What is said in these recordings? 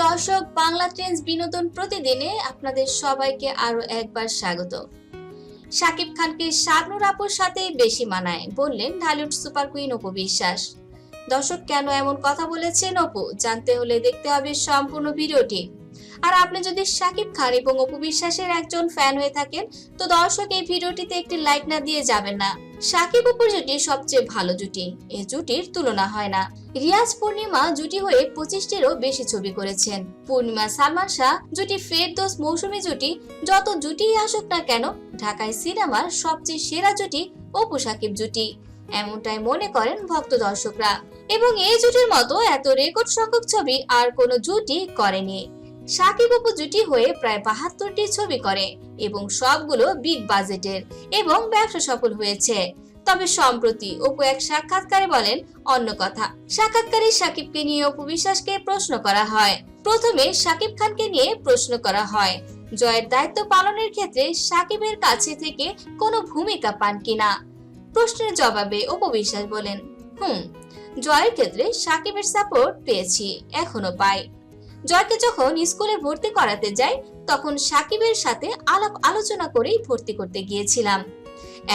দর্শক, বাংলা ট্রেন্ডস বিনোদন প্রতিদিনে আপনাদের সবাইকে আরও একবার স্বাগত। শাকিব খানকে শাবনুর আপুর সাথে বেশি মানায় বললেন ঢালিউড সুপার কুইন অপু বিশ্বাস। দর্শক, কেন এমন কথা বলেছেন অপু? জানতে হলে দেখতে হবে সম্পূর্ণ ভিডিওটি। আর আপনি যদি শাকিব খান এবং অপু বিশ্বাসের একজন ফ্যান হয়ে থাকেন, তো দর্শক, এই ভিডিওটিতে একটি লাইক না দিয়ে যাবেন না। শাকিব অপুর জুটি সবচেয়ে ভালো জুটি। এই জুটির তুলনা হয় না। রিয়াজ পূর্ণিমা জুটি হয়ে পঁচিশটিরও বেশি ছবি করেছেন। পূর্ণিমা সালমান শাহ জুটি ফেরদোস মৌসুমী জুটি। যত জুটি আসুক না কেন, ঢাকায় সিনেমার সবচেয়ে সেরা জুটি অপু সাকিব জুটি। এমনটাই মনে করেন ভক্ত দর্শকরা। এবং এই জুটির মতো এত রেকর্ড সংখ্যক ছবি আর কোনো জুটি করেনি। সাকিব অপু জুটি হয়ে প্রায় বাহাত্তরটি ছবি করে এবং সবগুলো বিগ বাজেটের এবং ব্যবসা সফল হয়েছে। তবে সম্প্রতি অপু এক সাক্ষাৎকারে বলেন, অন্য কথা, সাক্ষাৎকারে সাকিবকে নিয়ে অপু বিশ্বাসকে প্রশ্ন করা হয়। প্রথমে সাকিব খানকে নিয়ে প্রশ্ন করা হয়, জয়ের দায়িত্ব পালনের ক্ষেত্রে সাকিবের কাছে থেকে কোনো ভূমিকা পান কিনা? প্রশ্নের জবাবে অপু বিশ্বাস বলেন, হুম, জয়ের ক্ষেত্রে সাকিবের সাপোর্ট পেয়েছি, এখনও পাই। জয়কে যখন স্কুলে ভর্তি করাতে যাই, তখন সাকিবের সাথে আলাপ আলোচনা করেই ভর্তি করতে গিয়েছিলাম।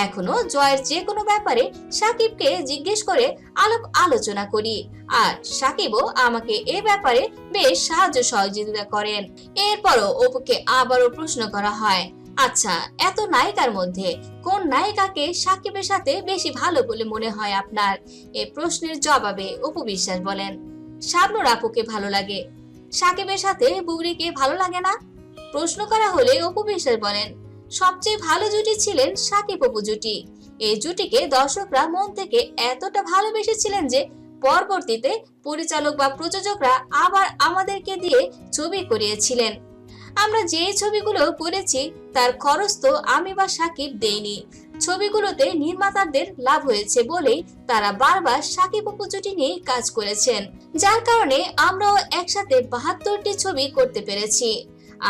এখনও জয়ের যে কোনো ব্যাপারে সাকিবকে জিজ্ঞেস করে আলাপ আলোচনা করি, আর সাকিবও আমাকে এ ব্যাপারে বেশ সাহায্য সহযোগিতা করেন। এরপরও অপুকে আবারও প্রশ্ন করা হয় আচ্ছা এত নায়িকার মধ্যে কোন নায়িকাকে সাকিবের সাথে বেশি ভালো বলে মনে হয় আপনার? এ প্রশ্নের জবাবে অপু বিশ্বাস বলেন, শাবনুর আপুকে ভালো লাগে। সাকিবের সাথে বুবরিকে ভালো লাগে না? প্রশ্ন করা হলে অপু বিশ্বাস বলেন, সবচেয়ে ভালো জুটি ছিলেন সাকিব অপু জুটি। এই জুটিকে দর্শকরা মন থেকে এতটা ভালোবেসেছিলেন যে পরবর্তীতে পরিচালক বা প্রযোজকরা আবার আমাদেরকে দিয়ে ছবি করিয়েছিলেন। আমরা যে ছবিগুলো করেছি, তার খরচ তো আমি বা সাকিব দেইনি। ছবিগুলোতে নির্মাতাদের লাভ হয়েছে বলেই তারা বারবার সাকিব অপু জুটি নিয়ে কাজ করেছেন, যার কারণে আমরাও একসাথে বাহাত্তরটি ছবি করতে পেরেছি।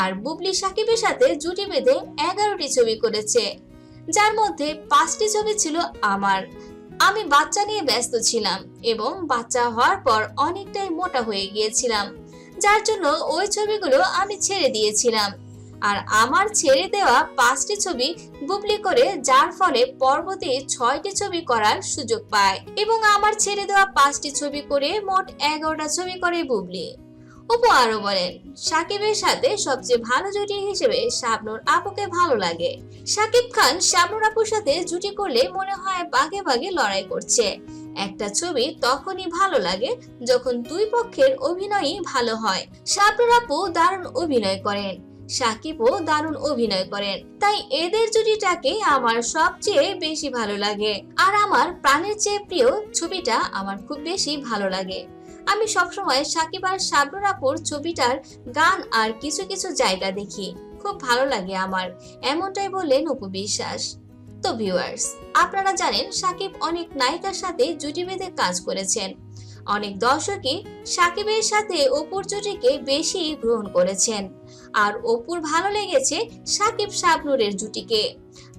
আর বুবলি সাকিবের সাথে জুটি বেঁধে এগারোটি ছবি করেছে, যার মধ্যে পাঁচটি ছবি ছিল আমার। আমি বাচ্চা নিয়ে ব্যস্ত ছিলাম এবং বাচ্চা হওয়ার পর অনেকটাই মোটা হয়ে গিয়েছিলাম, যার জন্য ওই ছবিগুলো আমি ছেড়ে দিয়েছিলাম। আর আমার ছেড়ে দেওয়া পাঁচটি ছবি বুবলি করে যার ফলে পরবর্তী ছয়টি ছবি করার সুযোগ পায়। এবং আমার ছেড়ে দেওয়া পাঁচটি ছবি করে মোট এগারোটা ছবি করে বুবলি অপু আরও বলেন, সাকিবের সাথে সবচেয়ে ভালো জুটি হিসেবে শাবনুর আপুকে ভালো লাগে। সাকিব খান শাবনুর আপুর সাথে জুটি করলে মনে হয় বাগে বাগে লড়াই করছে। একটা ছবি তখনই ভালো লাগে যখন দুই পক্ষের অভিনয়ই ভালো হয়। শাবনুর আপু দারুণ অভিনয় করেন। সাকিবও দারুণ অভিনয় করেন। তাই এদের জুটিটাকে আমার সবচেয়ে বেশি ভালো লাগে। আর আমার প্রাণের চেয়ে প্রিয় ছবিটা আমার খুব বেশি ভালো লাগে। আমি সবসময় সাকিব আর শাবনুর ছবিটার গান আর কিছু কিছু জায়গা দেখি। খুব ভালো লাগে আমার, এমনটাই বললেন অপু বিশ্বাস। তো ভিউয়ার্স আপনারা জানেন সাকিব অনেক নায়িকার সাথে জুটি বেঁধে কাজ করেছেন। অনেক দর্শকই সাকিবের সাথে অপুর জুটিকে বেশি গ্রহণ করেছেন। আর অপুর ভালো লেগেছে সাকিব শাবনুরের জুটিকে।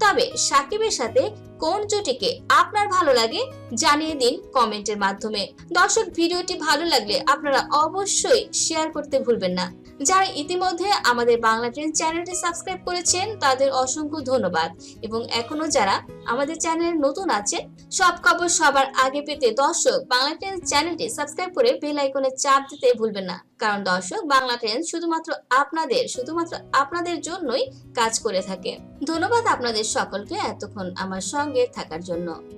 তবে সাকিবের সাথে কোন জুটিকে আপনার ভালো লাগে জানিয়ে দিন কমেন্টের মাধ্যমে। দর্শক, ভিডিওটি ভালো লাগলে আপনারা অবশ্যই শেয়ার করতে ভুলবেন না। যারা ইতিমধ্যে আমাদের বাংলা ট্রেন চ্যানেলটি সাবস্ক্রাইব করেছেন, তাদের অসংখ্য ধন্যবাদ। এবং এখনও যারা আমাদের চ্যানেলে নতুন আছে, সব খবর সবার আগে পেতে দর্শক বাংলা ট্রেন চ্যানেলটি সাবস্ক্রাইব করে বেল আইকনে চাপ দিতে ভুলবেন না। কারণ দর্শক বাংলা ট্রেন শুধুমাত্র আপনাদের শুধুমাত্র আপনাদের জন্যই কাজ করে থাকে। ধন্যবাদ আপনাদের সকলকে এতক্ষণ আমার সঙ্গে থাকার জন্য।